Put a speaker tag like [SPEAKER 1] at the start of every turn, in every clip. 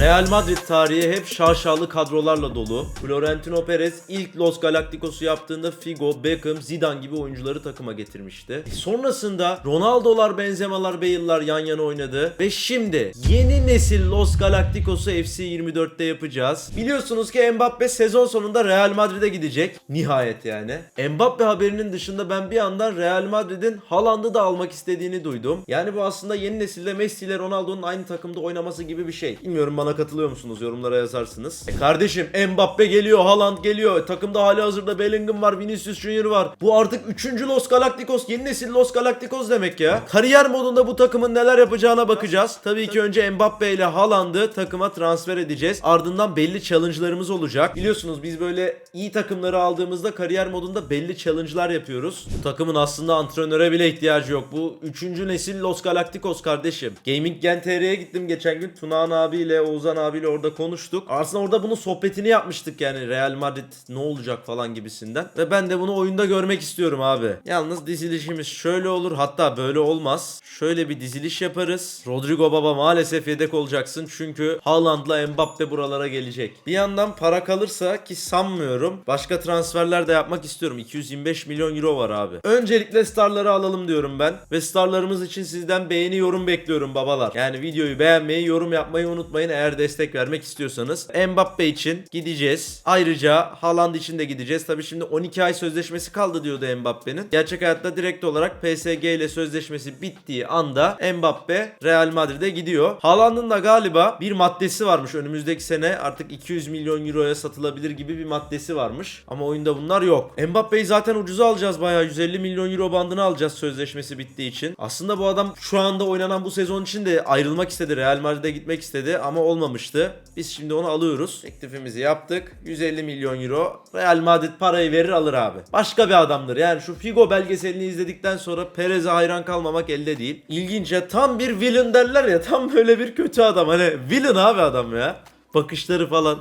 [SPEAKER 1] Real Madrid tarihi hep şaşalı kadrolarla dolu. Florentino Perez ilk Los Galacticos'u yaptığında Figo, Beckham, Zidane gibi oyuncuları takıma getirmişti. Sonrasında Ronaldo'lar, Benzema'lar, Bale'lar yan yana oynadı. Ve şimdi yeni nesil Los Galacticos'u FC 24'te yapacağız. Biliyorsunuz ki Mbappe sezon sonunda Real Madrid'e gidecek. Nihayet yani. Mbappe haberinin dışında ben bir yandan Real Madrid'in Haaland'ı da almak istediğini duydum. Yani bu aslında yeni nesilde Messi ile Ronaldo'nun aynı takımda oynaması gibi bir şey. Bilmiyorum bana katılıyor musunuz? Yorumlara yazarsınız. E kardeşim Mbappe geliyor, Haaland geliyor. Takımda hali hazırda Bellingham var, Vinicius Junior var. Bu artık 3. Los Galacticos, yeni nesil Los Galacticos demek ya. Kariyer modunda bu takımın neler yapacağına bakacağız. Tabii ki önce Mbappe ile Haaland'ı takıma transfer edeceğiz. Ardından belli challenge'larımız olacak. Biliyorsunuz biz böyle iyi takımları aldığımızda kariyer modunda belli challenge'lar yapıyoruz. Bu takımın aslında antrenöre bile ihtiyacı yok. Bu 3. nesil Los Galacticos kardeşim. Gaming Gen TR'ye gittim geçen gün. Tunağan abiyle, Oğuzhan abiyle orada konuştuk. Aslında orada bunun sohbetini yapmıştık yani Real Madrid ne olacak falan gibisinden. Ve ben de bunu oyunda görmek istiyorum abi. Yalnız dizilişimiz şöyle olur hatta böyle olmaz. Şöyle bir diziliş yaparız. Rodrigo Baba maalesef yedek olacaksın çünkü Haaland'la Mbappe buralara gelecek. Bir yandan para kalırsa ki sanmıyorum. Başka transferler de yapmak istiyorum. 225 milyon euro var abi. Öncelikle starları alalım diyorum ben. Ve starlarımız için sizden beğeni yorum bekliyorum babalar. Yani videoyu beğenmeyi, yorum yapmayı unutmayın eğer destek vermek istiyorsanız. Mbappe için gideceğiz. Ayrıca Haaland için de gideceğiz. Tabii şimdi 12 ay sözleşmesi kaldı diyordu Mbappe'nin. Gerçek hayatta direkt olarak PSG ile sözleşmesi bittiği anda Mbappe Real Madrid'e gidiyor. Haaland'ın da galiba bir maddesi varmış. Önümüzdeki sene artık 200 milyon euroya satılabilir gibi bir maddesi varmış. Ama oyunda bunlar yok. Mbappe'yi zaten ucuza alacağız bayağı. 150 milyon euro bandını alacağız sözleşmesi bittiği için. Aslında bu adam şu anda oynanan bu sezon için de ayrılmak istedi. Real Madrid'e gitmek istedi ama olmamıştı. Biz şimdi onu alıyoruz. Teklifimizi yaptık. 150 milyon euro. Real Madrid parayı verir alır abi. Başka bir adamdır. Yani şu Figo belgeselini izledikten sonra Perez'e hayran kalmamak elde değil. İlginç ya tam bir villain derler ya tam böyle bir kötü adam. Hani villain abi adam ya. Bakışları falan.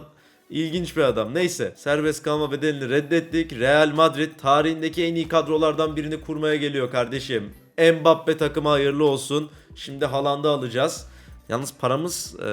[SPEAKER 1] İlginç bir adam. Neyse serbest kalma bedelini reddettik. Real Madrid tarihindeki en iyi kadrolardan birini kurmaya geliyor kardeşim. Mbappe takıma hayırlı olsun. Şimdi Haaland'ı alacağız. Yalnız paramız eee,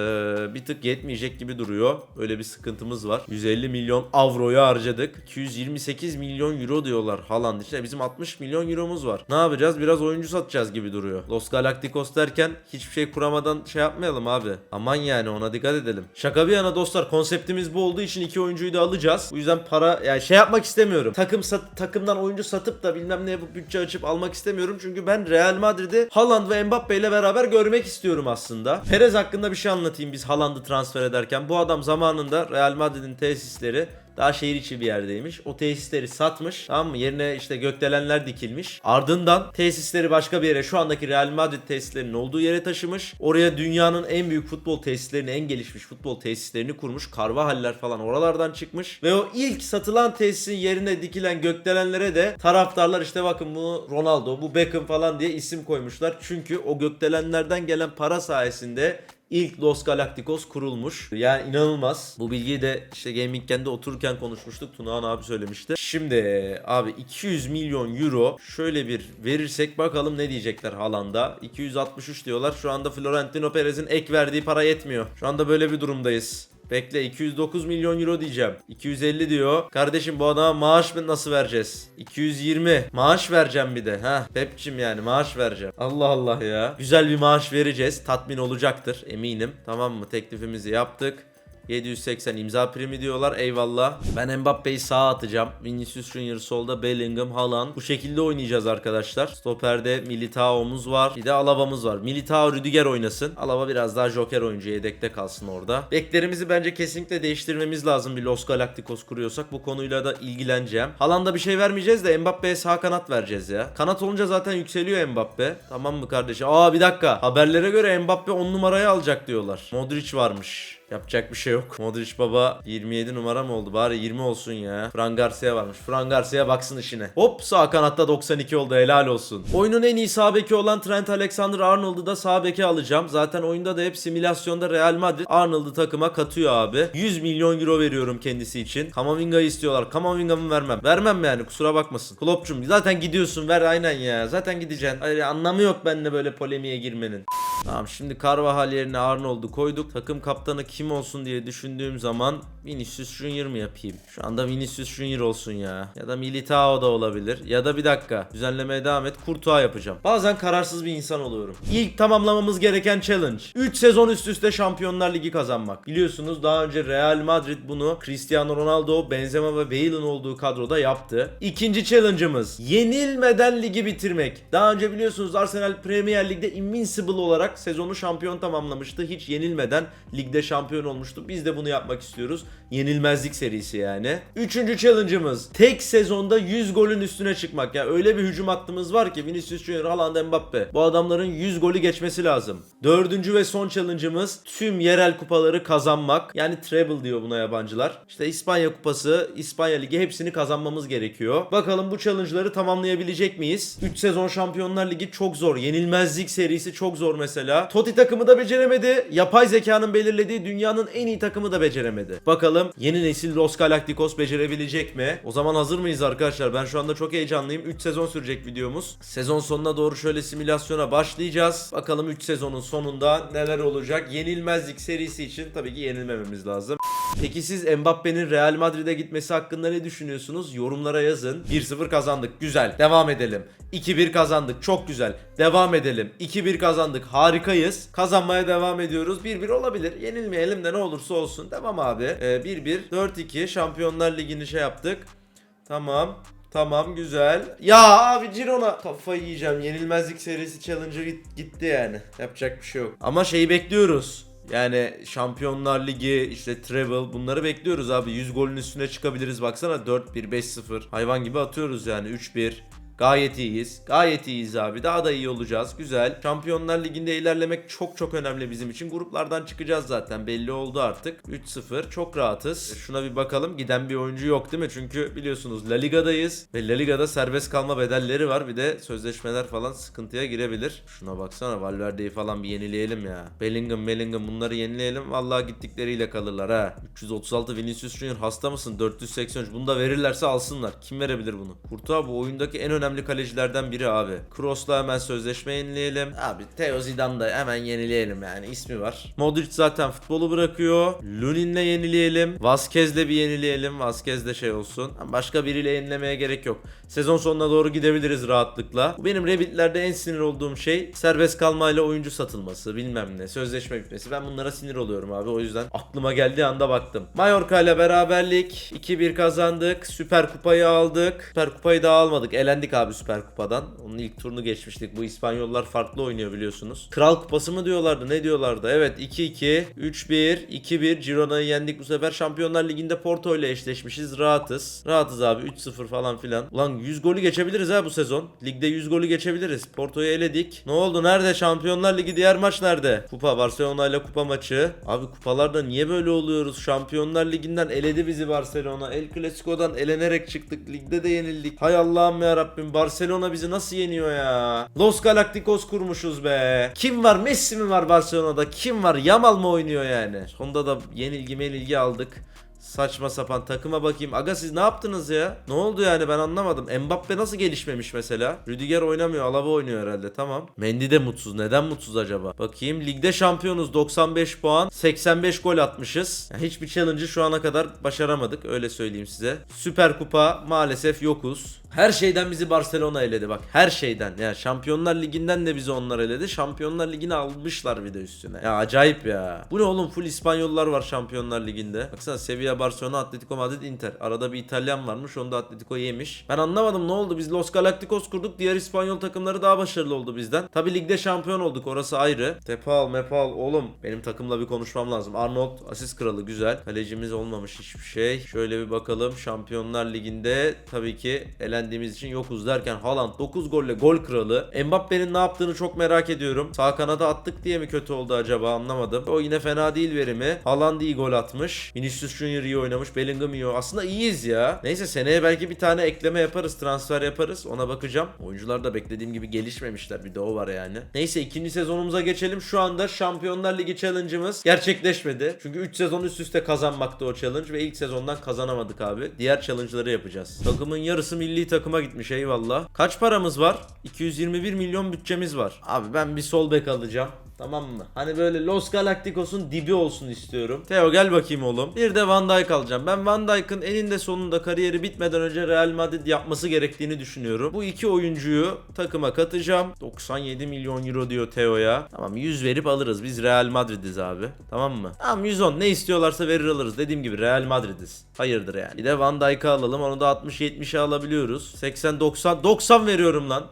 [SPEAKER 1] bir tık yetmeyecek gibi duruyor. Öyle bir sıkıntımız var. 150 milyon avroyu harcadık. 228 milyon euro diyorlar Haaland için. E, Bizim 60 milyon euromuz var. Ne yapacağız? Biraz oyuncu satacağız gibi duruyor. Los Galacticos derken hiçbir şey kuramadan şey yapmayalım abi. Aman yani ona dikkat edelim. Şaka bir yana dostlar konseptimiz bu olduğu için iki oyuncuyu da alacağız. Bu yüzden para yani şey yapmak istemiyorum. Takım sat, takımdan oyuncu satıp da bilmem ne bu bütçe açıp almak istemiyorum. Çünkü ben Real Madrid'i Haaland ve Mbappe ile beraber görmek istiyorum aslında. Perez hakkında bir şey anlatayım biz Haaland'ı transfer ederken. Bu adam zamanında Real Madrid'in tesisleri daha şehir içi bir yerdeymiş. O tesisleri satmış. Tamam mı? Yerine işte gökdelenler dikilmiş. Ardından tesisleri başka bir yere şu andaki Real Madrid tesislerinin olduğu yere taşımış. Oraya dünyanın en büyük futbol tesislerini, en gelişmiş futbol tesislerini kurmuş. Carvajal'ler falan oralardan çıkmış. Ve o ilk satılan tesisin yerine dikilen gökdelenlere de taraftarlar işte bakın bu Ronaldo, bu Beckham falan diye isim koymuşlar. Çünkü o gökdelenlerden gelen para sayesinde İlk Los Galacticos kurulmuş. Yani inanılmaz. Bu bilgiyi de işte Gaming Gen'de otururken konuşmuştuk. Tunağan abi söylemişti. Şimdi abi 200 milyon euro şöyle bir verirsek bakalım ne diyecekler Haaland'a. 263 diyorlar. Şu anda Florentino Perez'in ek verdiği para yetmiyor. Şu anda böyle bir durumdayız. Bekle 209 milyon euro diyeceğim. 250 diyor. Kardeşim bu adama maaş mı nasıl vereceğiz? 220. Maaş vereceğim bir de. Ha Pepçim yani maaş vereceğim. Allah Allah ya. Güzel bir maaş vereceğiz. Tatmin olacaktır eminim. Tamam mı? Teklifimizi yaptık. 780 imza primi diyorlar eyvallah. Ben Mbappe'yi sağa atacağım. Vinicius Junior solda Bellingham, Haaland. Bu şekilde oynayacağız arkadaşlar. Stoperde Militao'muz var. Bir de Alaba'mız var. Militao Rüdiger oynasın. Alaba biraz daha joker oyuncu yedekte kalsın orada. Beklerimizi bence kesinlikle değiştirmemiz lazım bir Los Galacticos kuruyorsak. Bu konuyla da ilgileneceğim. Haaland'a bir şey vermeyeceğiz de Mbappe'ye sağ kanat vereceğiz ya. Kanat olunca zaten yükseliyor Mbappe. Tamam mı kardeşim? Aa bir dakika. Haberlere göre Mbappe 10 numarayı alacak diyorlar. Modric varmış. Yapacak bir şey yok. Modric baba 27 numara mı oldu? Bari 20 olsun ya. Fran Garcia varmış. Fran Garcia baksın işine. Hop sağ kanatta 92 oldu helal olsun. Oyunun en iyi sağ beki olan Trent Alexander-Arnold'u da sağ beke alacağım. Zaten oyunda da hep simülasyonda Real Madrid Arnold'u takıma katıyor abi. 100 milyon euro veriyorum kendisi için. Kamavinga'yı istiyorlar. Kamavinga'mı vermem. Vermem yani kusura bakmasın. Klopp'cum zaten gidiyorsun ver aynen ya. Zaten gideceksin. Hayır anlamı yok benimle böyle polemiğe girmenin. Tamam şimdi Carvajal yerine Arnold'u koyduk. Takım kaptanı kim olsun diye düşündüğüm zaman Vinicius Junior mu yapayım? Şu anda Vinicius Junior olsun ya. Ya da Militao da olabilir. Ya da bir dakika. Düzenlemeye devam et. Courtois yapacağım. Bazen kararsız bir insan oluyorum. İlk tamamlamamız gereken challenge. 3 sezon üst üste Şampiyonlar Ligi kazanmak. Biliyorsunuz daha önce Real Madrid bunu Cristiano Ronaldo, Benzema ve Bale'ın olduğu kadroda yaptı. İkinci challenge'ımız yenilmeden ligi bitirmek. Daha önce biliyorsunuz Arsenal Premier Lig'de invincible olarak sezonu şampiyon tamamlamıştı. Hiç yenilmeden ligde şampiyon olmuştu. Biz de bunu yapmak istiyoruz. Yenilmezlik serisi yani. Üçüncü challenge'ımız tek sezonda 100 golün üstüne çıkmak. Yani öyle bir hücum hattımız var ki Vinicius Junior, Haaland, Mbappe. Bu adamların 100 golü geçmesi lazım. Dördüncü ve son challenge'ımız tüm yerel kupaları kazanmak. Yani treble diyor buna yabancılar. İşte İspanya kupası, İspanya ligi hepsini kazanmamız gerekiyor. Bakalım bu challenge'ları tamamlayabilecek miyiz? 3 sezon Şampiyonlar Ligi çok zor. Yenilmezlik serisi çok zor mesela. Totti takımı da beceremedi. Yapay zekanın belirlediği dünyanın en iyi takımı da beceremedi. Bakalım yeni nesil Los Galacticos becerebilecek mi? O zaman hazır mıyız arkadaşlar? Ben şu anda çok heyecanlıyım. 3 sezon sürecek videomuz. Sezon sonuna doğru şöyle simülasyona başlayacağız. Bakalım 3 sezonun sonunda neler olacak? Yenilmezlik serisi için tabii ki yenilmememiz lazım. Peki siz Mbappe'nin Real Madrid'e gitmesi hakkında ne düşünüyorsunuz? Yorumlara yazın. 1-0 kazandık. Güzel. Devam edelim. 2-1 kazandık. Çok güzel. Devam edelim. 2-1 kazandık. Harikayız. Kazanmaya devam ediyoruz. 1-1 olabilir. Yenilmeyelim de ne olursa olsun. Devam abi. Ee, 1-1, 4-2 Şampiyonlar Ligi'ni şey yaptık. Tamam. Tamam güzel. Ya abi Girona kafayı yiyeceğim. Yenilmezlik serisi challenge'ı git- gitti yani. Yapacak bir şey yok. Ama şeyi bekliyoruz. Yani Şampiyonlar Ligi işte treble bunları bekliyoruz abi. 100 golün üstüne çıkabiliriz baksana 4-1 5-0. Hayvan gibi atıyoruz yani 3-1. Gayet iyiyiz. Gayet iyiyiz abi. Daha da iyi olacağız. Güzel. Şampiyonlar Ligi'nde ilerlemek çok çok önemli bizim için. Gruplardan çıkacağız zaten. Belli oldu artık. 3-0. Çok rahatız. E, Şuna bir bakalım. Giden bir oyuncu yok değil mi? Çünkü biliyorsunuz La Liga'dayız. Ve La Liga'da serbest kalma bedelleri var. Bir de sözleşmeler falan sıkıntıya girebilir. Şuna baksana. Valverde'yi falan bir yenileyelim ya. Bellingham, Bellingham bunları yenileyelim. Vallahi gittikleriyle kalırlar ha. 336 Vinicius Junior hasta mısın? 483. Bunu da verirlerse alsınlar. Kim verebilir bunu? Kurtuğa bu oyundaki en önemli kalecilerden biri abi. Kroos'la hemen sözleşme yenileyelim. Abi Theo Zidane da hemen yenileyelim yani ismi var. Modric zaten futbolu bırakıyor. Lunin'le yenileyelim. Vazquez'le bir yenileyelim. Vazquez de şey olsun. Başka biriyle yenilemeye gerek yok. Sezon sonuna doğru gidebiliriz rahatlıkla. Bu benim Revit'lerde en sinir olduğum şey serbest kalmayla oyuncu satılması bilmem ne sözleşme bitmesi. Ben bunlara sinir oluyorum abi o yüzden aklıma geldiği anda baktım. Mallorca ile beraberlik 2-1 kazandık. Süper Kupayı aldık. Süper Kupayı da almadık. Elendik abi Süper Kupa'dan. Onun ilk turunu geçmiştik. Bu İspanyollar farklı oynuyor biliyorsunuz. Kral Kupası mı diyorlardı ne diyorlardı? Evet 2-2, 3-1, 2-1 Girona'yı yendik bu sefer. Şampiyonlar Ligi'nde Porto ile eşleşmişiz. Rahatız. Rahatız abi 3-0 falan filan. Ulan 100 golü geçebiliriz ha bu sezon. Ligde 100 golü geçebiliriz. Porto'yu eledik. Ne oldu? Nerede? Şampiyonlar Ligi diğer maç nerede? Kupa Barcelona ile kupa maçı. Abi kupalarda niye böyle oluyoruz? Şampiyonlar Ligi'nden eledi bizi Barcelona. El Clasico'dan elenerek çıktık. Ligde de yenildik. Hay Allah'ım ya Rabbim. Barcelona bizi nasıl yeniyor ya? Los Galacticos kurmuşuz be. Kim var? Messi mi var Barcelona'da? Kim var? Yamal mı oynuyor yani? Sonunda da yenilgi menilgi aldık. Saçma sapan takıma bakayım. Aga siz ne yaptınız ya? Ne oldu yani ben anlamadım. Mbappe nasıl gelişmemiş mesela? Rüdiger oynamıyor. Alaba oynuyor herhalde. Tamam. Mendy de mutsuz. Neden mutsuz acaba? Bakayım. Ligde şampiyonuz. 95 puan. 85 gol atmışız. Yani hiçbir challenge'ı şu ana kadar başaramadık. Öyle söyleyeyim size. Süper Kupa maalesef yokuz. Her şeyden bizi Barcelona eledi bak. Her şeyden. Ya Şampiyonlar Ligi'nden de bizi onlar eledi. Şampiyonlar Ligi'ni almışlar bir de üstüne. Ya acayip ya. Bu ne oğlum? Full İspanyollar var Şampiyonlar Ligi'nde. Baksana Sevilla, Barcelona, Atletico Madrid, Inter. Arada bir İtalyan varmış. Onu da Atletico yemiş. Ben anlamadım ne oldu? Biz Los Galacticos kurduk. Diğer İspanyol takımları daha başarılı oldu bizden. Tabi ligde şampiyon olduk. Orası ayrı. Tepal, Mepal. Oğlum benim takımla bir konuşmam lazım. Arnold asist kralı güzel. Kalecimiz olmamış hiçbir şey. Şöyle bir bakalım. Şampiyonlar Ligi'nde tabii ki elendiğimiz için yokuz derken Haaland 9 golle gol kralı. Mbappe'nin ne yaptığını çok merak ediyorum. Sağ kanada attık diye mi kötü oldu acaba anlamadım. O yine fena değil verimi. Haaland iyi gol atmış. Vinicius Junior iyi oynamış. Bellingham iyi. Aslında iyiyiz ya. Neyse seneye belki bir tane ekleme yaparız. Transfer yaparız. Ona bakacağım. Oyuncular da beklediğim gibi gelişmemişler. Bir de o var yani. Neyse ikinci sezonumuza geçelim. Şu anda Şampiyonlar Ligi challenge'ımız gerçekleşmedi. Çünkü 3 sezon üst üste kazanmaktı o challenge ve ilk sezondan kazanamadık abi. Diğer challenge'ları yapacağız. Takımın yarısı milli takıma gitmiş eyvallah. Kaç paramız var? 221 milyon bütçemiz var. Abi ben bir sol bek alacağım. Tamam mı? Hani böyle Los Galacticos'un dibi olsun istiyorum. Theo gel bakayım oğlum. Bir de Van Dijk alacağım. Ben Van Dijk'ın eninde sonunda kariyeri bitmeden önce Real Madrid yapması gerektiğini düşünüyorum. Bu iki oyuncuyu takıma katacağım. 97 milyon euro diyor Theo'ya. Tamam 100 verip alırız. Biz Real Madrid'iz abi. Tamam mı? Tamam 110 ne istiyorlarsa verir alırız. Dediğim gibi Real Madrid'iz. Hayırdır yani. Bir de Van Dijk'ı alalım. Onu da 60-70'e alabiliyoruz. 80-90 90 veriyorum lan.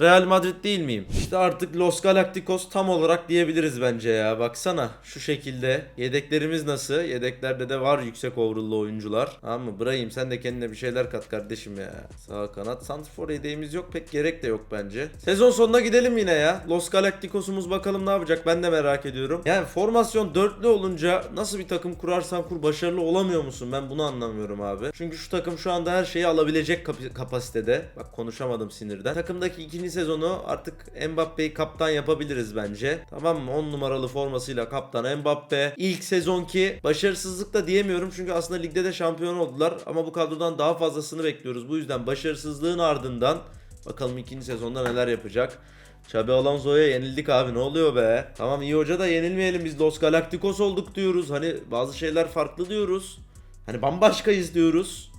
[SPEAKER 1] Real Madrid değil miyim? İşte artık Los Galacticos tam olarak diyebiliriz bence ya. Baksana şu şekilde. Yedeklerimiz nasıl? Yedeklerde de var yüksek overall'lı oyuncular. Tamam mı? Brahim sen de kendine bir şeyler kat kardeşim ya. Sağ kanat. Santrfor yedeğimiz yok. Pek gerek de yok bence. Sezon sonuna gidelim yine ya. Los Galacticos'umuz bakalım ne yapacak ben de merak ediyorum. Yani formasyon dörtlü olunca nasıl bir takım kurarsan kur başarılı olamıyor musun? Ben bunu anlamıyorum abi. Çünkü şu takım şu anda her şeyi alabilecek kap- kapasitede. Bak konuşamadım sinirden. Takımdaki ikinci sezonu artık Mbappe'yi kaptan yapabiliriz bence. Tamam mı? 10 numaralı formasıyla kaptan Mbappe. İlk sezonki başarısızlık da diyemiyorum çünkü aslında ligde de şampiyon oldular ama bu kadrodan daha fazlasını bekliyoruz. Bu yüzden başarısızlığın ardından bakalım ikinci sezonda neler yapacak. Xabi Alonso'ya yenildik abi ne oluyor be? Tamam iyi hoca da yenilmeyelim biz Los Galacticos olduk diyoruz. Hani bazı şeyler farklı diyoruz. Hani bambaşkayız diyoruz.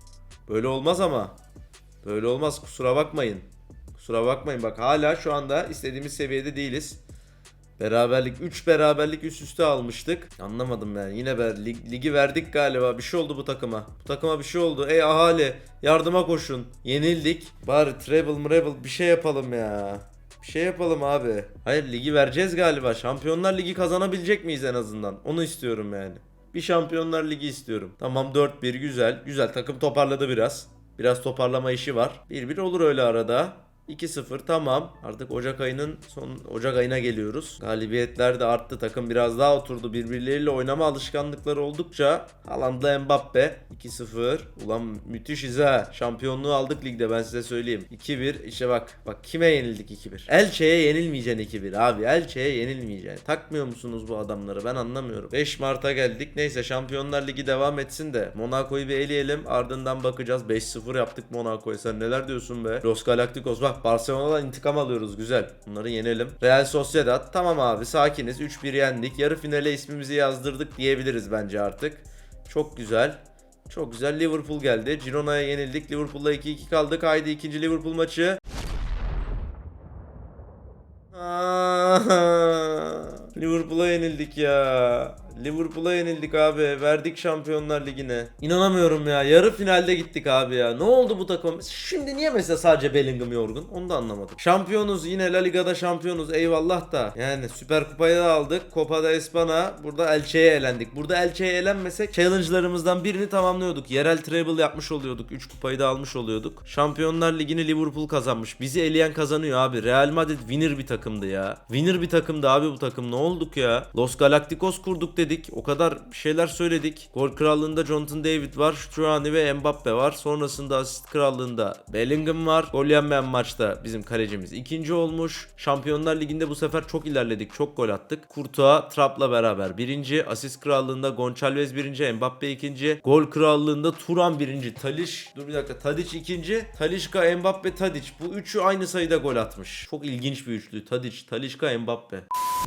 [SPEAKER 1] Böyle olmaz ama. Böyle olmaz kusura bakmayın. Kusura bakmayın bak hala şu anda istediğimiz seviyede değiliz. Beraberlik 3 beraberlik üst üste almıştık. Anlamadım yani. Yine ver, lig- ligi verdik galiba. Bir şey oldu bu takıma. Bu takıma bir şey oldu. Ey ahali yardıma koşun. Yenildik. Bari treble mreble bir şey yapalım ya. Bir şey yapalım abi. Hayır ligi vereceğiz galiba. Şampiyonlar Ligi kazanabilecek miyiz en azından? Onu istiyorum yani. Bir Şampiyonlar Ligi istiyorum. Tamam 4-1 güzel. Güzel takım toparladı biraz. Biraz toparlama işi var. 1-1 olur öyle arada. 2-0 tamam. Artık Ocak ayının son Ocak ayına geliyoruz. Galibiyetler de arttı. Takım biraz daha oturdu. Birbirleriyle oynama alışkanlıkları oldukça Haaland'la Mbappe 2-0. Ulan müthişiz ha. Şampiyonluğu aldık ligde ben size söyleyeyim. 2-1 işte bak. Bak kime yenildik 2-1. Elche'ye yenilmeyeceksin 2-1 abi. Elche'ye yenilmeyeceksin. Takmıyor musunuz bu adamları? Ben anlamıyorum. 5 Mart'a geldik. Neyse Şampiyonlar Ligi devam etsin de Monaco'yu bir eleyelim. Ardından bakacağız. 5-0 yaptık Monaco'ya. Sen neler diyorsun be? Los Galacticos bak Barcelona'dan intikam alıyoruz güzel. Bunları yenelim. Real Sociedad tamam abi sakiniz 3-1 yendik. Yarı finale ismimizi yazdırdık diyebiliriz bence artık. Çok güzel. Çok güzel Liverpool geldi. Girona'ya yenildik. Liverpool'la 2-2 kaldık. Haydi ikinci Liverpool maçı. Liverpool'a yenildik ya. Liverpool'a yenildik abi. Verdik Şampiyonlar Ligi'ne. İnanamıyorum ya. Yarı finalde gittik abi ya. Ne oldu bu takım? Şimdi niye mesela sadece Bellingham yorgun? Onu da anlamadım. Şampiyonuz yine La Liga'da şampiyonuz. Eyvallah da. Yani Süper Kupayı da aldık. Copa de Espana. Burada Elche'ye elendik. Burada Elche'ye elenmesek challenge'larımızdan birini tamamlıyorduk. Yerel treble yapmış oluyorduk. 3 kupayı da almış oluyorduk. Şampiyonlar Ligi'ni Liverpool kazanmış. Bizi eleyen kazanıyor abi. Real Madrid winner bir takımdı ya. Winner bir takımdı abi bu takım. Ne olduk ya? Los Galacticos kurduk dedik. O kadar şeyler söyledik. Gol krallığında Jonathan David var. Stuani ve Mbappe var. Sonrasında asist krallığında Bellingham var. Gol yenmeyen maçta bizim kalecimiz ikinci olmuş. Şampiyonlar Ligi'nde bu sefer çok ilerledik. Çok gol attık. Courtois Trapp'la beraber birinci. Asist krallığında Gonçalves birinci. Mbappe ikinci. Gol krallığında Turan birinci. Taliş dur bir dakika. Tadic ikinci. Talişka, Mbappe, Tadic. Bu üçü aynı sayıda gol atmış. Çok ilginç bir üçlü. Tadic, Talişka, Mbappe.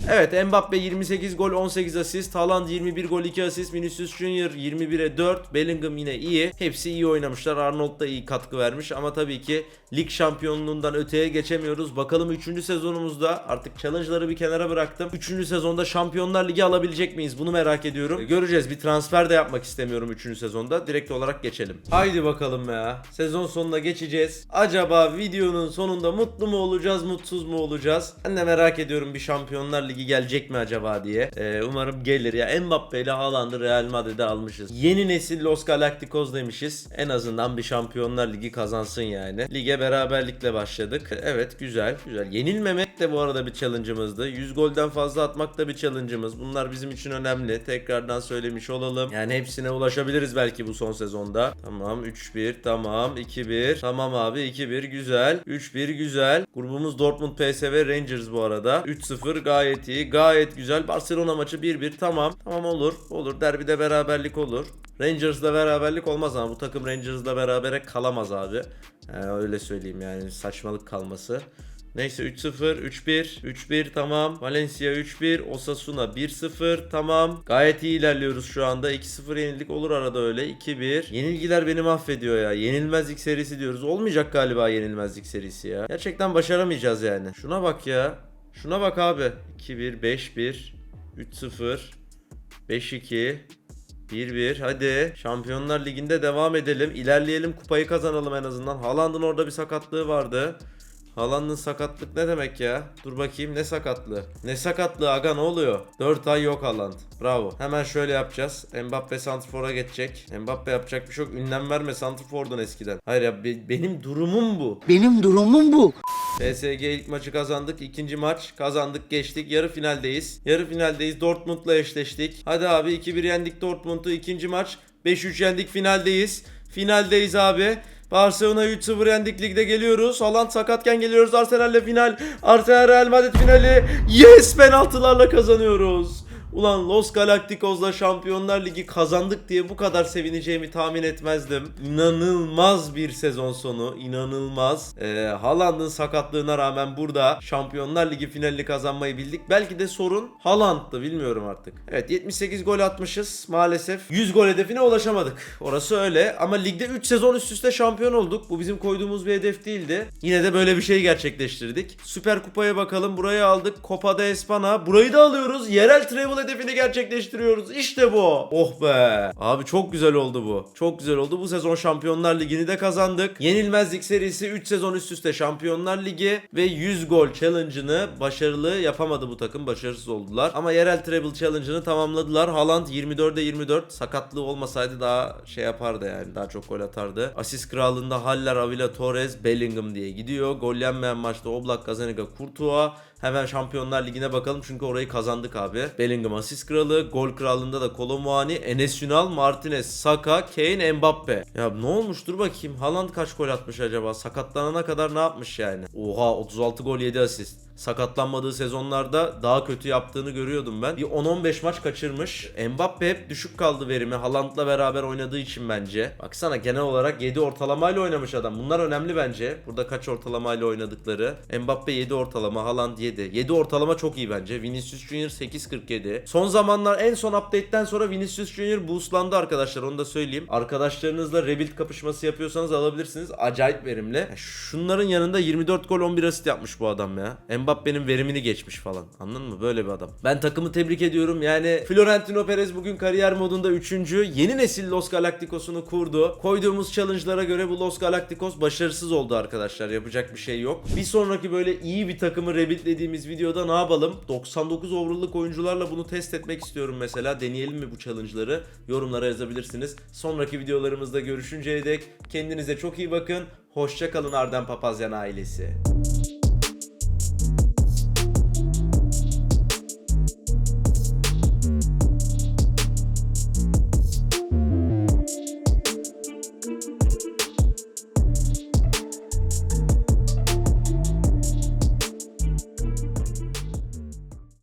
[SPEAKER 1] Evet Mbappe 28 gol 18 asist. Haaland 21 gol 2 asist. Vinicius Junior 21'e 4. Bellingham yine iyi. Hepsi iyi oynamışlar. Arnold da iyi katkı vermiş ama tabii ki lig şampiyonluğundan öteye geçemiyoruz. Bakalım 3. sezonumuzda artık challenge'ları bir kenara bıraktım. 3. sezonda Şampiyonlar Ligi alabilecek miyiz? Bunu merak ediyorum. E, Göreceğiz. Bir transfer de yapmak istemiyorum 3. sezonda. Direkt olarak geçelim. Haydi bakalım ya. Sezon sonuna geçeceğiz. Acaba videonun sonunda mutlu mu olacağız, mutsuz mu olacağız? Ben de merak ediyorum bir Şampiyonlar Ligi gelecek mi acaba diye. Ee, umarım gelir ya. Mbappe ile Haaland'ı Real Madrid'e almışız. Yeni nesil Los Galacticos demişiz. En azından bir Şampiyonlar Ligi kazansın yani. Lige beraberlikle başladık. Evet güzel güzel. Yenilmemek de bu arada bir challenge'ımızdı. 100 golden fazla atmak da bir challenge'ımız. Bunlar bizim için önemli. Tekrardan söylemiş olalım. Yani hepsine ulaşabiliriz belki bu son sezonda. Tamam 3-1 tamam 2-1 tamam abi 2-1 güzel 3-1 güzel. Grubumuz Dortmund PSV Rangers bu arada. 3-0 gayet iyi gayet güzel. Barcelona maçı 1-1 tamam. Tamam olur olur derbide beraberlik olur. Rangers'la beraberlik olmaz ama bu takım Rangers'la berabere kalamaz abi. Yani öyle söyleyeyim yani saçmalık kalması. Neyse 3-0, 3-1, 3-1 tamam. Valencia 3-1, Osasuna 1-0 tamam. Gayet iyi ilerliyoruz şu anda. 2-0 yenildik olur arada öyle. 2-1. Yenilgiler beni mahvediyor ya. Yenilmezlik serisi diyoruz. Olmayacak galiba yenilmezlik serisi ya. Gerçekten başaramayacağız yani. Şuna bak ya. Şuna bak abi. 2-1, 5-1, 3-0, 5-2, 1-1 hadi. Şampiyonlar Ligi'nde devam edelim. İlerleyelim kupayı kazanalım en azından. Haaland'ın orada bir sakatlığı vardı. Haaland'ın sakatlık ne demek ya? Dur bakayım ne sakatlığı? Ne sakatlığı aga ne oluyor? 4 ay yok Haaland. Bravo. Hemen şöyle yapacağız. Mbappe Santrfor'a geçecek. Mbappe yapacak bir şey yok. Ünlem verme Santrfor'dan eskiden. Hayır ya be- benim durumum bu.
[SPEAKER 2] Benim durumum bu.
[SPEAKER 1] PSG ilk maçı kazandık. ikinci maç kazandık geçtik. Yarı finaldeyiz. Yarı finaldeyiz. Dortmund'la eşleştik. Hadi abi 2-1 yendik Dortmund'u. ikinci maç 5-3 yendik finaldeyiz. Finaldeyiz abi. Barcelona 3-0 yendik ligde geliyoruz. Haaland sakatken geliyoruz. Arsenal'le final. Arsenal Real Madrid finali. Yes penaltılarla kazanıyoruz. Ulan Los Galacticos'la Şampiyonlar Ligi kazandık diye bu kadar sevineceğimi tahmin etmezdim. İnanılmaz bir sezon sonu. inanılmaz. Ee, Haaland'ın sakatlığına rağmen burada Şampiyonlar Ligi finalini kazanmayı bildik. Belki de sorun Haaland'dı bilmiyorum artık. Evet 78 gol atmışız maalesef. 100 gol hedefine ulaşamadık. Orası öyle ama ligde 3 sezon üst üste şampiyon olduk. Bu bizim koyduğumuz bir hedef değildi. Yine de böyle bir şey gerçekleştirdik. Süper Kupa'ya bakalım. Burayı aldık. Copa de Espana. Burayı da alıyoruz. Yerel travel hedefini gerçekleştiriyoruz. İşte bu. Oh be. Abi çok güzel oldu bu. Çok güzel oldu. Bu sezon Şampiyonlar Ligi'ni de kazandık. Yenilmezlik serisi 3 sezon üst üste Şampiyonlar Ligi ve 100 gol challenge'ını başarılı yapamadı bu takım. Başarısız oldular. Ama yerel treble challenge'ını tamamladılar. Haaland 24'de 24. Sakatlığı olmasaydı daha şey yapardı yani. Daha çok gol atardı. Asist krallığında Haller, Avila, Torres, Bellingham diye gidiyor. Gol yenmeyen maçta Oblak, Gazzaniga, Courtois. Hemen Şampiyonlar Ligi'ne bakalım çünkü orayı kazandık abi. Bellingham asist kralı, gol krallığında da Kolomuani, Enes Ünal, Martinez, Saka, Kane, Mbappe. Ya ne olmuş dur bakayım. Haaland kaç gol atmış acaba? Sakatlanana kadar ne yapmış yani? Oha 36 gol 7 asist. Sakatlanmadığı sezonlarda daha kötü yaptığını görüyordum ben. Bir 10-15 maç kaçırmış. Mbappe hep düşük kaldı verimi. Haaland'la beraber oynadığı için bence. Baksana genel olarak 7 ortalamayla oynamış adam. Bunlar önemli bence. Burada kaç ortalamayla oynadıkları. Mbappe 7 ortalama, Haaland 7. 7 ortalama çok iyi bence. Vinicius Junior 8.47. Son zamanlar en son update'ten sonra Vinicius Junior boostlandı arkadaşlar. Onu da söyleyeyim. Arkadaşlarınızla rebuild kapışması yapıyorsanız alabilirsiniz. Acayip verimli. Şunların yanında 24 gol 11 asist yapmış bu adam ya. Mbappe'nin verimini geçmiş falan. Anladın mı? Böyle bir adam. Ben takımı tebrik ediyorum. Yani Florentino Perez bugün kariyer modunda 3. Yeni nesil Los Galacticos'unu kurdu. Koyduğumuz challenge'lara göre bu Los Galacticos başarısız oldu arkadaşlar. Yapacak bir şey yok. Bir sonraki böyle iyi bir takımı rebuildlediğimiz videoda ne yapalım? 99 overall'lık oyuncularla bunu test etmek istiyorum mesela. Deneyelim mi bu challenge'ları? Yorumlara yazabilirsiniz. Sonraki videolarımızda görüşünceye dek kendinize çok iyi bakın. Hoşça kalın Arden Papazyan ailesi.